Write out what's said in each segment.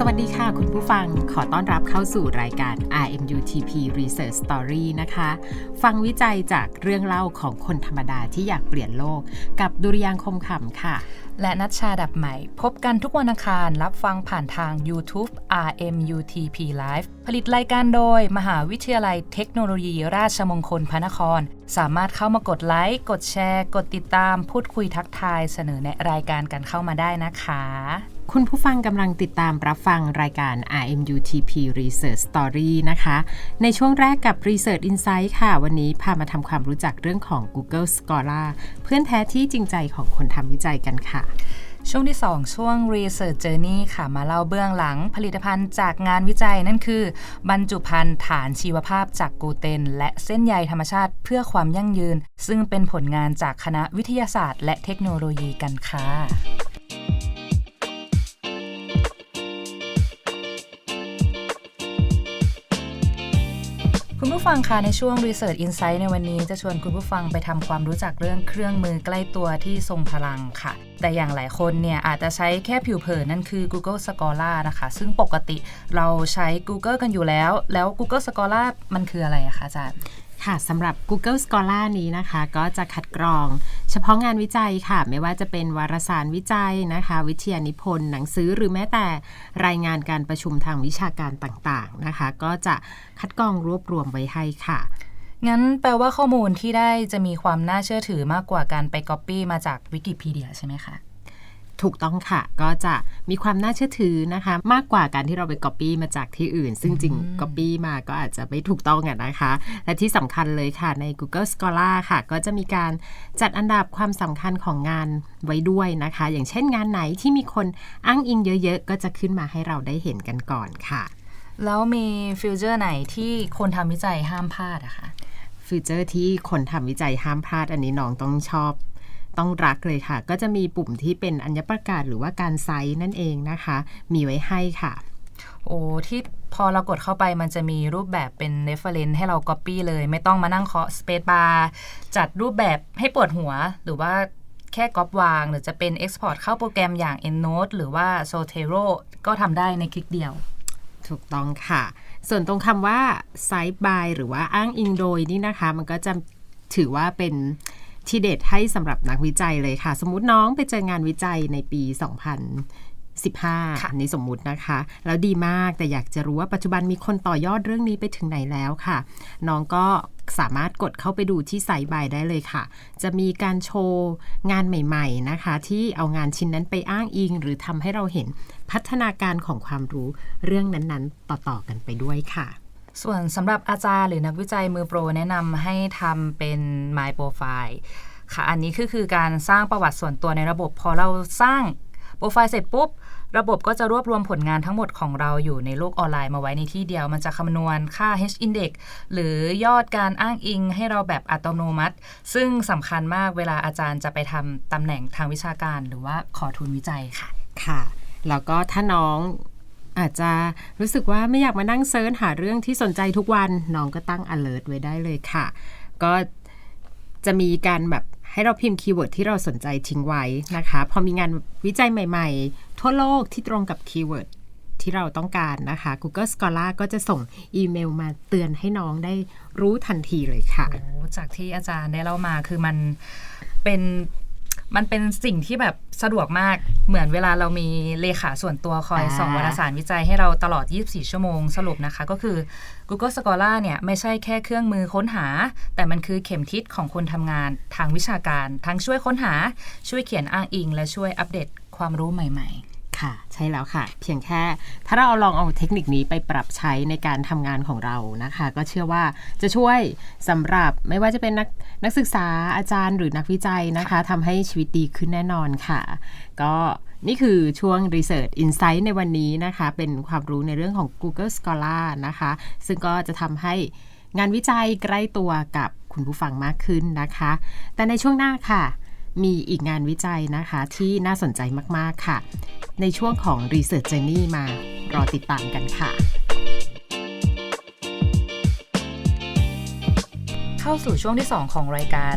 สวัสดีค่ะคุณผู้ฟังขอต้อนรับเข้าสู่รายการ RMUTP Research Story นะคะ ฟังวิจัยจากเรื่องเล่าของคนธรรมดาที่อยากเปลี่ยนโลก กับดุริยางคมขำค่ะ และนัชชาดับใหม่ พบกันทุกวันอังคารรับฟังผ่านทาง YouTube RMUTP Live ผลิตรายการโดย มหาวิทยาลัยเทคโนโลยีราชมงคลพระนคร สามารถเข้ามากดไลค์ กดแชร์ กดติดตาม พูดคุยทักทายเสนอแนะรายการกันเข้ามาได้นะคะคุณผู้ฟังกำลังติดตามรับฟังรายการ RMUTP Research Story นะคะ ในช่วงแรกกับ Research Insight ค่ะ วันนี้พามาทำความรู้จักเรื่องของ Google Scholar เพื่อนแท้ที่จริงใจของคนทำวิจัยกันค่ะช่วงที่ 2 ช่วง Research Journey ค่ะ มาเล่าเบื้องหลังผลิตภัณฑ์จากงานวิจัยนั่นคือ บรรจุภัณฑ์ฐานชีวภาพจากกูเตน และเส้นใยธรรมชาติเพื่อความยั่งยืน ซึ่งเป็นผลงานจากคณะวิทยาศาสตร์ และเทคโนโลยีกันค่ะ คุณผู้ฟังคะในช่วง Research Insight ในวันนี้จะชวนคุณผู้ฟังไปทำความรู้จักเรื่องเครื่องมือใกล้ตัวที่ทรงพลังค่ะ แต่อย่างหลายคนเนี่ยอาจจะใช้แค่ผิวเผินนั่นคือ Google Scholar นะคะ ซึ่งปกติเราใช้ Google กันอยู่แล้ว แล้ว Google Scholar มันคืออะไรอะคะอาจารย์ ค่ะสำหรับ Google Scholar นี้นะคะ ก็จะคัดกรอง เฉพาะงานวิจัยค่ะ ไม่ว่าจะเป็นวารสารวิจัยนะคะ วิทยานิพนธ์หนังสือหรือแม้แต่รายงานการประชุมทางวิชาการต่างๆนะคะ ก็จะคัดกรองรวบรวมไว้ให้ค่ะงั้นแปลว่าข้อมูลที่ได้จะมีความน่าเชื่อถือมากกว่าการไป Copy มาจากวิกิพีเดียใช่ไหมคะ ถูกต้องค่ะ ก็จะมีความน่าเชื่อถือนะคะ มากกว่าการที่เราไปก๊อปปี้มาจากที่อื่น ซึ่งจริงก๊อปปี้มาก็อาจจะไม่ถูกต้องอะนะคะ และที่สำคัญเลยค่ะใน Google Scholar ค่ะ ก็จะมีการจัดอันดับความสำคัญของงานไว้ด้วยนะคะ อย่างเช่นงานไหนที่มีคนอ้างอิงเยอะๆ ก็จะขึ้นมาให้เราได้เห็นกันก่อนค่ะ แล้วมีฟิวเจอร์ไหนที่คนทำวิจัยห้ามพลาดอะคะฟีเจอร์ที่คนทำวิจัยห้ามพลาดอันนี้น้องต้องชอบ ต้องรักเลยค่ะ ก็จะมีปุ่มที่เป็นอัญประกาศหรือว่าการไซต์นั่นเองนะคะ มีไว้ให้ค่ะ โอ้ที่พอเรากดเข้าไปมันจะมีรูปแบบเป็น reference ให้เรา copy เลย ไม่ต้องมานั่งเคาะ space bar จัดรูปแบบให้ปวดหัวหรือว่าแค่ก๊อปวาง หรือจะเป็น export เข้าโปรแกรมอย่าง EndNote หรือว่า Zotero ก็ทำได้ในคลิกเดียว ถูกต้องค่ะ ส่วนตรงคำว่า site by หรือว่าอ้างอิงโดยนี่นะคะ มันก็จะถือว่าเป็น ที่เด็ดให้สำหรับนักวิจัยเลยค่ะ สมมุติน้องไปเจองานวิจัยในปี 2015ค่ะอันนี้สมมุตินะคะ แล้วดีมากแต่อยากจะรู้ว่าปัจจุบันมีคนต่อยอดเรื่องนี้ไปถึงไหนแล้วค่ะ น้องก็สามารถกดเข้าไปดูที่ไซต์บายได้เลยค่ะ จะมีการโชว์งานใหม่ๆนะคะ ที่เอางานชิ้นนั้นไปอ้างอิง หรือทำให้เราเห็นพัฒนาการของความรู้เรื่องนั้นๆ ต่อๆกันไปด้วยค่ะ ส่วนสำหรับอาจารย์หรือนักวิจัยมือโปรแนะนำให้ทำเป็น My Profile ค่ะ อันนี้คือคือการสร้างประวัติส่วนตัวในระบบ พอเราสร้างโปรไฟล์เสร็จปุ๊บ ระบบก็จะรวบรวมผลงานทั้งหมดของเราอยู่ในโลกออนไลน์มาไว้ในที่เดียว มันจะคำนวณค่า H index หรือยอดการอ้างอิงให้เราแบบอัตโนมัติ ซึ่งสำคัญมากเวลาอาจารย์จะไปทำตำแหน่งทางวิชาการ หรือว่าขอทุนวิจัยค่ะ ค่ะ แล้วก็ถ้าน้อง อาจจะรู้สึกว่าไม่อยากมานั่งเซิร์ชหาเรื่องที่สนใจทุกวันน้องก็ตั้ง alert ไว้ได้เลยค่ะ ก็จะมีการแบบให้เราพิมพ์คีย์เวิร์ดที่เราสนใจทิ้งไว้นะคะ พอมีงานวิจัยใหม่ ๆ ทั่วโลกที่ตรงกับคีย์เวิร์ดที่เราต้องการนะคะ Google Scholar ก็จะส่งอีเมลมาเตือนให้น้องได้รู้ทันทีเลยค่ะ จากที่อาจารย์ได้เล่ามาคือมันเป็น มันเป็นสิ่งที่แบบสะดวกมากเหมือนเวลาเรามีเลขาส่วนตัวคอยอ่าส่องวารสารวิจัยให้เราตลอด 24 ชั่วโมงสรุปนะคะ ก็คือ Google Scholar เนี่ยไม่ใช่แค่เครื่องมือค้นหา แต่มันคือเข็มทิศของคนทำงานทางวิชาการ ทั้งช่วยค้นหาช่วยเขียนอ้างอิง และช่วยอัปเดตความรู้ใหม่ ค่ะ ใช่แล้วค่ะ เพียงแค่ ถ้าเราเอาลองเอาเทคนิคนี้ไปปรับใช้ในการทำงานของเรานะคะ ก็เชื่อว่าจะช่วยสำหรับไม่ว่าจะเป็นนักนักศึกษาอาจารย์หรือนักวิจัยนะคะทำให้ชีวิตดีขึ้นแน่นอนค่ะ ก็นี่คือช่วง Research Insight ในวันนี้นะคะ เป็นความรู้ในเรื่องของ Google Scholar นะคะ ซึ่งก็จะทำให้งานวิจัยใกล้ตัวกับคุณผู้ฟังมากขึ้นนะคะ แต่ในช่วงหน้าค่ะ มีอีกงานวิจัยนะคะที่น่าสนใจมาก ๆ ค่ะ ในช่วงของ Research Journey มารอติดตามกันค่ะ เข้าสู่ช่วงที่ 2 ของรายการ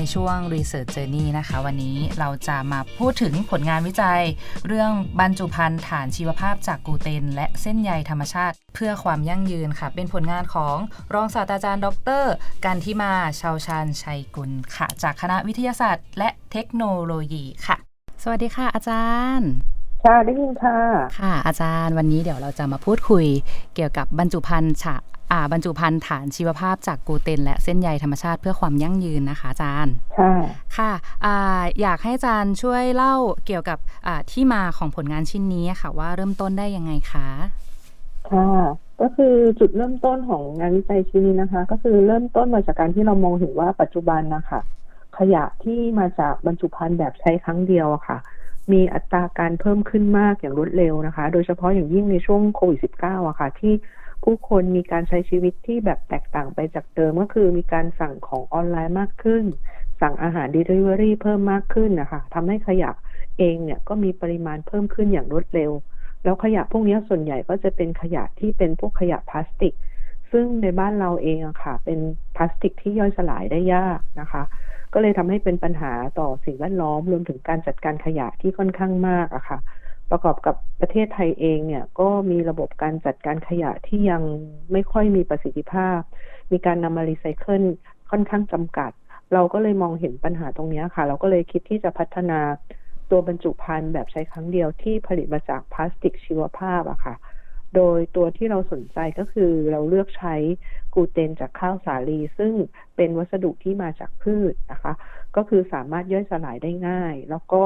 ในในช่วง Research Journey นะคะ วันนี้เราจะมาพูดถึงผลงานวิจัย เรื่องบรรจุภัณฑ์ฐานชีวภาพจากกลูเตน และเส้นใยธรรมชาติ เพื่อความยั่งยืนค่ะ เป็นผลงานของรองศาสตราจารย์ ดรกันทิมาชาวชาญชัยกุลค่ะ จากคณะวิทยาศาสตร์ และเทคโนโลยีค่ะ สวัสดีค่ะ อาจารย์ค่ะได้ยินค่ะ ค่ะ อาจารย์วันนี้เดี๋ยวเราจะมาพูดคุย เกี่ยวกับบรรจุภัณฑ์ฉะอ่า บรรจุภัณฑ์ฐานชีวภาพจากกลูเตนและเส้นใยธรรมชาติเพื่อความยั่งยืนนะคะอาจารย์ค่ะค่ะอ่าอยากให้อาจารย์ช่วยเล่าเกี่ยวกับอ่าที่มาของผลงานชิ้นนี้ค่ะ ว่าเริ่มต้นได้ยังไงคะค่ะก็คือจุดเริ่มต้นของงานวิจัยชิ้นนี้นะคะ ก็คือเริ่มต้นมาจากการที่เรามองเห็นว่าปัจจุบันนะคะขยะที่มาจากบรรจุภัณฑ์แบบใช้ครั้งเดียวอะค่ะ มีอัตราการเพิ่มขึ้นมากอย่างรวดเร็วนะคะ โดยเฉพาะอย่างยิ่งในช่วงโควิด -19 อะค่ะ ที่ ผู้คนมีการใช้ชีวิตที่แบบแตกต่างไปจากเดิมก็คือมีการสั่งของออนไลน์มากขึ้น สั่งอาหาร Delivery เพิ่มมากขึ้นนะคะทำให้ขยะเองเนี่ยก็มีปริมาณเพิ่มขึ้นอย่างรวดเร็ว แล้วขยะพวกนี้ส่วนใหญ่ก็จะเป็นขยะที่เป็นพวกขยะพลาสติก ซึ่งในบ้านเราเองอะค่ะ เป็นพลาสติกที่ย่อยสลายได้ยากนะคะ ก็เลยทำให้เป็นปัญหาต่อสิ่งแวดล้อมรวมถึงการจัดการขยะที่ค่อนข้างมากอะค่ะ ประกอบกับประเทศไทยเองเนี่ยก็มีระบบการจัดการขยะที่ยังไม่ค่อยมีประสิทธิภาพ มีการนำมารีไซเคิลค่อนข้างจำกัด เราก็เลยมองเห็นปัญหาตรงนี้ค่ะ เราก็เลยคิดที่จะพัฒนาตัวบรรจุภัณฑ์แบบใช้ครั้งเดียวที่ผลิตมาจากพลาสติกชีวภาพอะค่ะ โดยตัวที่เราสนใจก็คือเราเลือกใช้กูเตนจากข้าวสาลี ซึ่งเป็นวัสดุที่มาจากพืชนะคะ ก็คือสามารถย่อยสลายได้ง่าย แล้วก็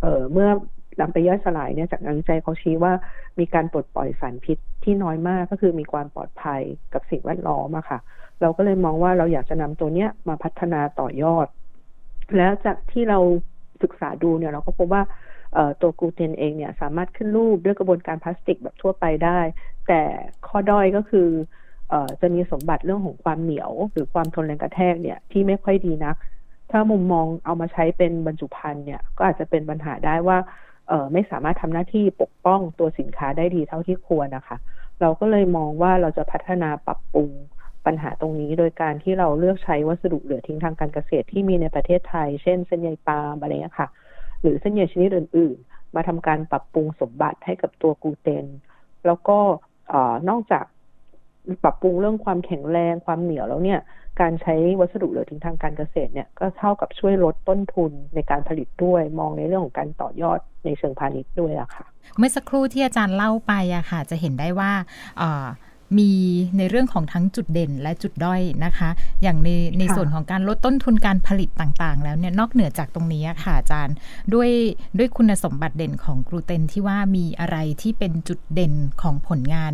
เเมื่อ นำไปย่อยสลายเนี่ยจากงานวิจัยเขาชี้ว่ามีการปลดปล่อยสารพิษที่น้อยมากก็คือมีความปลอดภัยกับสิ่งแวดล้อมอะค่ะ เราก็เลยมองว่าเราอยากจะนำตัวเนี้ยมาพัฒนาต่อยอด แล้วจากที่เราศึกษาดูเนี่ยเราก็พบว่าตัวกลูเตนเองเนี่ยสามารถขึ้นรูปด้วยกระบวนการพลาสติกแบบทั่วไปได้ แต่ข้อด้อยก็คืออจะมีสมบัติเรื่องของความเหนียว หรือความทนแรงกระแทกเนี่ยที่ไม่ค่อยดีนัก ถ้ามุมมองเอามาใช้เป็นบรรจุภัณฑ์เนี่ยก็อาจจะเป็นปัญหาได้ว่า ไม่สามารถทำหน้าที่ปกป้องตัวสินค้าได้ดีเท่าที่ควรนะคะ เราก็เลยมองว่าเราจะพัฒนาปรับปรุงปัญหาตรงนี้ โดยการที่เราเลือกใช้วัสดุเหลือทิ้งทางการเกษตรที่มีในประเทศไทย เช่นเส้นใยปาล์มอะไรเงี้ยค่ะ หรือเส้นใยชนิดอื่น ๆ มาทำการปรับปรุงสมบัติให้กับตัวกลูเตน แล้วก็ออนอกจาก ปรับปรุงเรื่องความแข็งแรงความเหนียวแล้วเนี่ย การใช้วัสดุเหลือทิ้งทางการเกษตรเนี่ยก็เท่ากับช่วยลดต้นทุนในการผลิตด้วย มองในเรื่องของการต่อยอดในเชิงพาณิชย์ด้วยอะค่ะ เมื่อสักครู่ที่อาจารย์เล่าไปอะค่ะ จะเห็นได้ว่ามีในเรื่องของทั้งจุดเด่นและจุดด้อยนะคะ อย่างในในส่วนของการลดต้นทุนการผลิตต่างๆ แล้วเนี่ยนอกเหนือจากตรงนี้ค่ะอาจารย์ ด้วยด้วยคุณสมบัติเด่นของกลูเตนที่ว่ามีอะไรที่เป็นจุดเด่นของผลงาน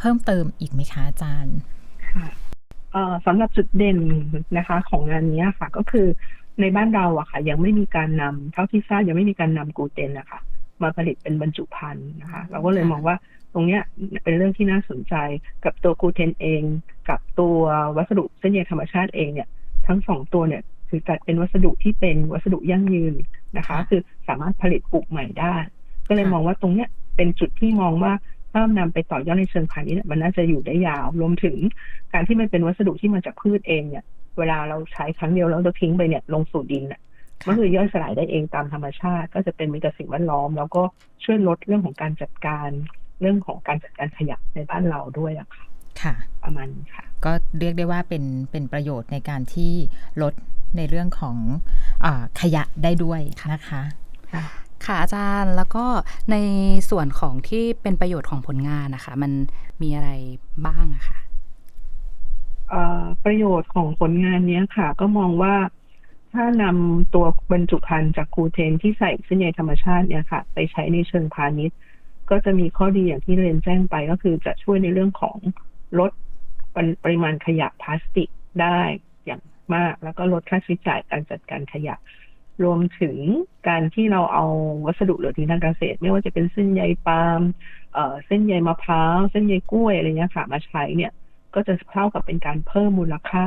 เพิ่มเติมอีกไหมคะอาจารย์ค่ะเอ่อสำหรับจุดเด่นนะคะ ของงานนี้ค่ะ ก็คือในบ้านเราอะค่ะ ยังไม่มีการนำเท่าที่ทราบยังไม่มีการนำกลูเตนนะคะมาผลิตเป็นบรรจุภัณฑ์นะคะ เราก็เลยค่ะมองว่าตรงเนี้ยเป็นเรื่องที่น่าสนใจกับตัวกลูเตนเอง กับตัววัสดุเส้นใยธรรมชาติเองเนี่ย ทั้งสองตัวเนี่ยคือจัดเป็นวัสดุที่เป็นวัสดุยั่งยืนนะคะ คือสามารถผลิตปลูกใหม่ได้ ก็เลยมองว่าตรงเนี้ยเป็นจุดที่มองว่า ถ้านำไปต่อยอดในเชิงพาณิชย์เนี่ยมันน่าจะอยู่ได้ยาว รวมถึงการที่มันเป็นวัสดุที่มาจากพืชเองเนี่ย เวลาเราใช้ครั้งเดียวแล้วเราทิ้งไปเนี่ยลงสู่ดินน่ะมันคือย่อยสลายได้เองตามธรรมชาติ ก็จะเป็นมิตรกับสิ่งแวดล้อม แล้วก็ช่วยลดเรื่องของการจัดการเรื่องของการจัดการขยะในบ้านเราด้วยอะค่ะค่ะ ประมาณนี้ค่ะ ก็เรียกได้ว่าเป็นเป็นประโยชน์ในการที่ลดในเรื่องของอาขยะได้ด้วยนะคะ ค่ะอาจารย์แล้วก็ในส่วนของที่เป็นประโยชน์ของผลงานนะคะ มันมีอะไรบ้างอะคะเอ่อประโยชน์ของผลงานนี้ค่ะ ก็มองว่าถ้านำตัวบรรจุภัณฑ์จากกลูเตนที่ใส่เส้นใยธรรมชาติเนี่ยค่ะ ไปใช้ในเชิงพาณิชย์ ก็จะมีข้อดีอย่างที่เรียนแจ้งไปก็คือจะช่วยในเรื่องของลดปปริมาณขยะพลาสติกได้อย่างมาก แล้วก็ลดค่าใช้จ่ายการจัดการขยะ รวมถึงการที่เราเอาวัสดุเหลือทิ้งทางเกษตร ไม่ว่าจะเป็นเส้นใยปาล์มเอ่อเส้นใยมะพร้าวเส้นใยกล้วยอะไรเงี้ยค่ะมาใช้เนี่ย ก็จะเท่ากับเป็นการเพิ่มมูลค่า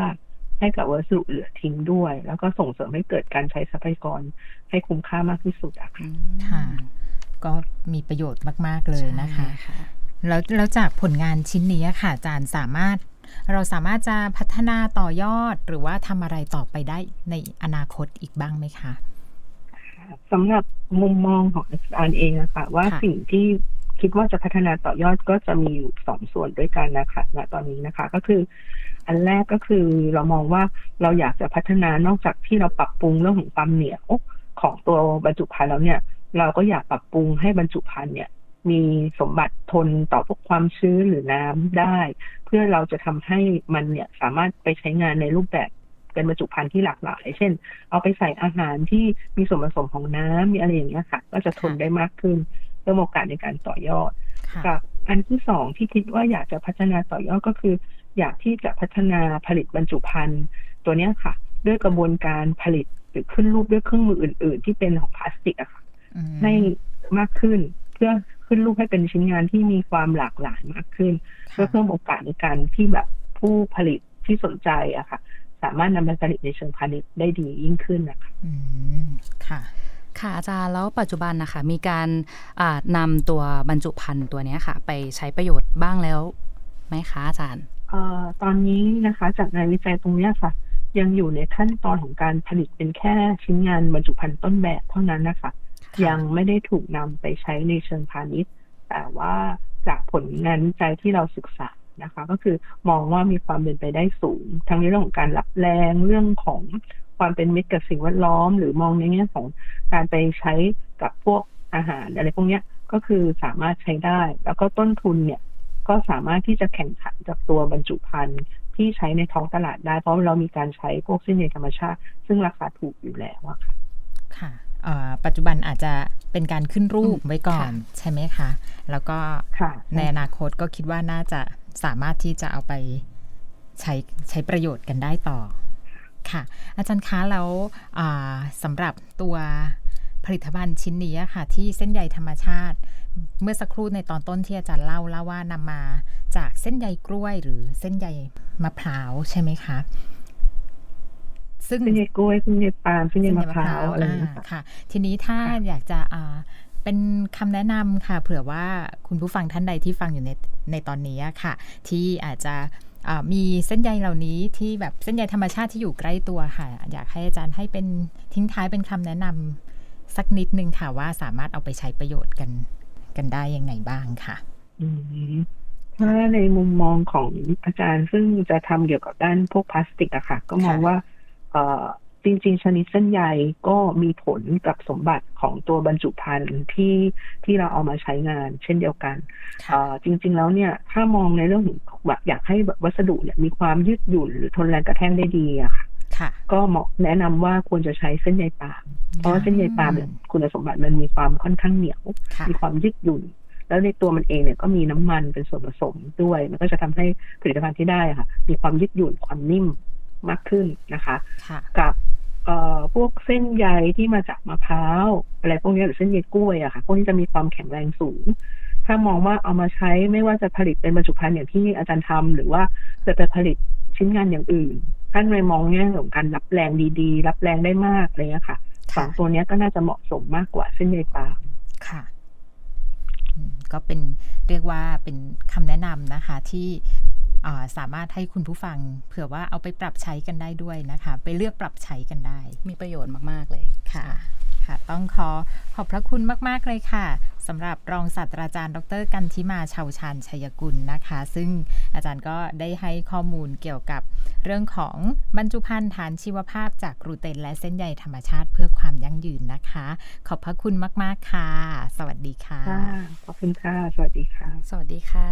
ให้กับวัสดุเหลือทิ้งด้วย แล้วก็ส่งเสริมให้เกิดการใช้ทรัพยากรให้คุ้มค่ามากที่สุดอะค่ะค่ะก็มีประโยชน์มาก ๆ เลยนะคะใช่ค่ะแล้วแล้วจากผลงานชิ้นนี้อะค่ะอาจารย์สามารถ เราสามารถจะพัฒนาต่อยอดหรือว่าทำอะไรต่อไปได้ในอนาคตอีกบ้างไหมคะสำหรับมุมมองของอาจารย์เองนะคะว่าสิ่งที่คิดว่าจะพัฒนาต่อยอดก็จะมีอยู่สองส่วนด้วยกันนะคะณตอนนี้นะคะก็คือ อันแรกก็คือเรามองว่าเราอยากจะพัฒนานอกจากที่เราปรับปรุงเรื่องของความเหนียวของตัวบรรจุภัณฑ์แล้วเนี่ย เราก็อยากปรับปรุงให้บรรจุภัณฑ์เนี่ย มีสมบัติทนต่อพวกความชื้นหรือน้ำได้ เพื่อเราจะทำให้มันเนี่ยสามารถไปใช้งานในรูปแบบเป็นบรรจุภัณฑ์ที่หลากหลาย เช่น เอาไปใส่อาหารที่มีส่วนผสมของน้ำมีอะไรอย่างเงี้ยค่ะ ก็จะทนค่ะได้มากขึ้นเพิ่มโอกาสในการต่อยอดค่ะกับอันที่สองที่คิดว่าอยากจะพัฒนาต่อยอดก็คือ อยากที่จะพัฒนาผลิตบรรจุภัณฑ์ตัวเนี้ยค่ะ ด้วยกระบวนการผลิตหรือขึ้นรูปด้วยเครื่องมืออื่น ๆ ที่เป็นของพลาสติกอะค่ะอืมให้มากขึ้นเพื่อ ขึ้นรูปให้เป็นชิ้นงานที่มีความหลากหลายมากขึ้นเพื่อค่ะเพิ่มโอกาสในการที่แบบผู้ผลิตที่สนใจอะค่ะ สามารถนำไปผลิตในเชิงพาณิชย์ได้ดียิ่งขึ้นนะคะอืมค่ะค่ะอาจารย์แล้วปัจจุบันนะคะมีการอ่านำตัวบรรจุภัณฑ์ตัวเนี้ยค่ะ ไปใช้ประโยชน์บ้างแล้วไหมคะอาจารย์เอ่อตอนนี้นะคะจากงานวิจัยตรงเนี้ยค่ะ ยังอยู่ในขั้นตอนของการผลิตเป็นแค่ชิ้นงานบรรจุภัณฑ์ต้นแบบเท่านั้นนะคะ ยังไม่ได้ถูกนำไปใช้ในเชิงพาณิชย์ แต่ว่าจากผลงานวิจัยที่เราศึกษานะคะ ก็คือมองว่ามีความเป็นไปได้สูง ทั้งในเรื่องของการรับแรงเรื่องของความเป็นมิตรกับสิ่งแวดล้อม หรือมองในแง่ของการไปใช้กับพวกอาหารอะไรพวกเนี้ยก็คือสามารถใช้ได้ แล้วก็ต้นทุนเนี่ยก็สามารถที่จะแข่งขันกับตัวบรรจุภัณฑ์ที่ใช้ในท้องตลาดได้ เพราะเรามีการใช้พวกเส้นใยธรรมชาติ ซึ่งราคาถูกอยู่แล้วอะค่ะค่ะเอ่อ ปัจจุบันอาจจะเป็นการขึ้นรูปอืมไว้ก่อนค่ะใช่ไหมคะ แล้วก็ค่ะในอนาคตก็คิดว่าน่าจะสามารถที่จะเอาไปใช้ใช้ประโยชน์กันได้ต่อค่ะ อาจารย์คะแล้วอ่าสำหรับตัวผลิตภัณฑ์ชิ้นนี้อะค่ะ ที่เส้นใยธรรมชาติ เมื่อสักครู่ในตอนต้นที่อาจารย์เล่าเล่าว่านำมาจากเส้นใยกล้วยหรือเส้นใยมะพร้าวใช่ไหมคะ ซึ่งเส้นใยกล้วยเส้นใยปาล์มเส้นใยมะพร้าวอะไรอย่างเงี้ยอ่าค่ะค่ะ ทีนี้ถ้าค่ะอยากจะอ่าเป็นคำแนะนำค่ะ เผื่อว่าคุณผู้ฟังท่านใดที่ฟังอยู่ในในตอนนี้อะค่ะ ที่อาจจะอ่ามีเส้นใยเหล่านี้ที่แบบเส้นใยธรรมชาติที่อยู่ใกล้ตัวค่ะ อยากให้อาจารย์ให้เป็นทิ้งท้ายเป็นคำแนะนำสักนิดนึงค่ะว่าสามารถเอาไปใช้ประโยชน์กันกันได้ยังไงบ้างค่ะอืมถ้าในมุมมองของอาจารย์ซึ่งจะทำเกี่ยวกับด้านพวกพลาสติกอะค่ะ ก็มองค่ะว่าเอ่อ จริง ๆ ชนิดเส้นใยก็มีผลกับสมบัติของตัวบรรจุภัณฑ์ที่ที่เราเอามาใช้งานเช่นเดียวกันค่ะเอ่อจริง ๆ แล้วเนี่ยถ้ามองในเรื่องของแบบอยากให้แบบวัสดุเนี่ยมีความยืดหยุ่นหรือทนแรงกระแทกได้ดีอะค่ะค่ะก็เหมาะแนะนำว่าควรจะใช้เส้นใยปาล์มเพราะว่าเส้นใยปาล์มเนี่ยคุณสมบัติมันมีความค่อนข้างเหนียวค่ะมีความยืดหยุ่น แล้วในตัวมันเองเนี่ยก็มีน้ำมันเป็นส่วนผสมด้วย มันก็จะทำให้ผลิตภัณฑ์ที่ได้อะค่ะ มีความยืดหยุ่นความนิ่ม มากขึ้นนะคะค่ะกับเอ่อพวกเส้นใยที่มาจากมะพร้าวอะไรพวกเนี้ยหรือเส้นใยกล้วยอะค่ะพวกนี้จะมีความแข็งแรงสูง ถ้ามองว่าเอามาใช้ไม่ว่าจะผลิตเป็นบรรจุภัณฑ์อย่างที่อาจารย์ทำหรือว่าจะไปผลิตชิ้นงานอย่างอื่น ท่านเลยมองแง่ของการรับแรงดีๆ รับแรงได้มากอะไรเงี้ยค่ะสองตัวเนี้ยก็น่าจะเหมาะสมมากกว่าเส้นใยปาล์มค่ะอืมก็เป็นเรียกว่าเป็นคำแนะนำนะคะที่อ่า สามารถให้คุณผู้ฟัง เผื่อว่าเอาไปปรับใช้กันได้ด้วยนะคะ ไปเลือกปรับใช้กันได้ มีประโยชน์มาก ๆ เลยค่ะค่ะ ต้องขอขอบพระคุณมาก ๆ เลยค่ะ สำหรับรองศาสตราจารย์ดรกันทิมาชาวชาญชัยกุลนะคะ ซึ่งอาจารย์ก็ได้ให้ข้อมูลเกี่ยวกับเรื่องของบรรจุภัณฑ์ฐานชีวภาพจากกลูเตนและเส้นใยธรรมชาติเพื่อความยั่งยืนนะคะ ขอบพระคุณมาก ๆ ค่ะ สวัสดีค่ะค่ะขอบคุณค่ะ สวัสดีค่ะ สวัสดีค่ะ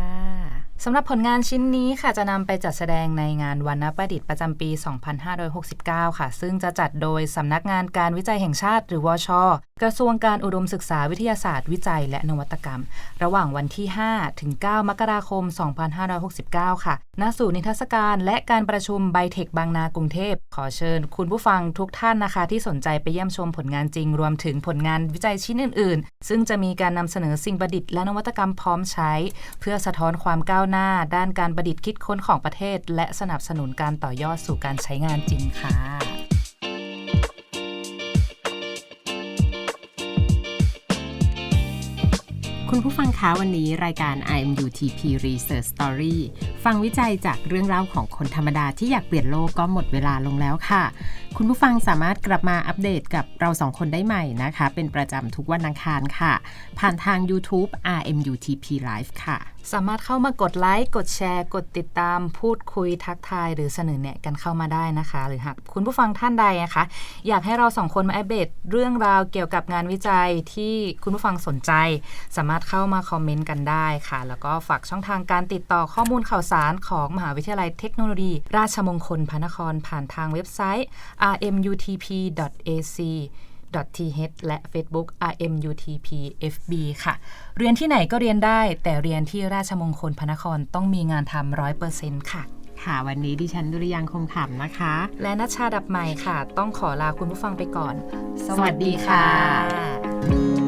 สำหรับผลงานชิ้นนี้ค่ะจะนำไปจัดแสดงในงานวันนประดิษฐ์ประจำปี 2569 ค่ะ ซึ่งจะจัดโดยสำนักงานการวิจัยแห่งชาติหรือวช กระทรวงการอุดมศึกษาวิทยาศาสตร์วิจัย และนวัตกรรม ระหว่างวันที่ 5 ถึง 9 มกราคม 2569 ค่ะ ณ ศูนย์นิทรรศการและการประชุมไบเทคบางนากรุงเทพ ขอเชิญคุณผู้ฟังทุกท่านนะคะ ที่สนใจไปเยี่ยมชมผลงานจริง รวมถึงผลงานวิจัยชิ้นอื่น ๆ ซึ่งจะมีการนำเสนอสิ่งประดิษฐ์และนวัตกรรมพร้อมใช้ เพื่อสะท้อนความก้าวหน้า ด้านการประดิษฐ์คิดค้นของประเทศ และสนับสนุนการต่อยอดสู่การใช้งานจริงค่ะ คุณผู้ฟังคะวันนี้รายการ IMUTP Research Story ฟังวิจัยจากเรื่องเล่าของคนธรรมดาที่อยากเปลี่ยนโลกก็หมดเวลาลงแล้วค่ะ คุณผู้ฟังสามารถกลับมาอัปเดตกับเราสองคนได้ใหม่นะคะ เป็นประจำทุกวันอังคารค่ะ ผ่านทาง YouTube RMUTP Live ค่ะ สามารถเข้ามากดไลค์ กดแชร์ กดติดตาม พูดคุยทักทาย หรือเสนอแนะกันเข้ามาได้นะคะ หรือหากคุณผู้ฟังท่านใดนะคะ อยากให้เราสองคนมาอัปเดตเรื่องราวเกี่ยวกับงานวิจัยที่คุณผู้ฟังสนใจ สามารถเข้ามาคอมเมนต์กันได้ค่ะ แล้วก็ฝากช่องทางการติดต่อข้อมูลข่าวสารของมหาวิทยาลัยเทคโนโลยี ราชมงคลพระนครผ่านทางเว็บไซต์ rmutp.ac th และ Facebook rmutpfb ค่ะ เรียนที่ไหนก็เรียนได้ แต่เรียนที่ราชมงคลพระนครต้องมีงานทำร้อยเปอร์เซ็นต์ค่ะ ค่ะ วันนี้ดิฉันดุริยางคงขำนะคะ และนัชชาดับใหม่ค่ะ ต้องขอลาคุณผู้ฟังไปก่อน สวัสดีค่ะสวัสดีค่ะ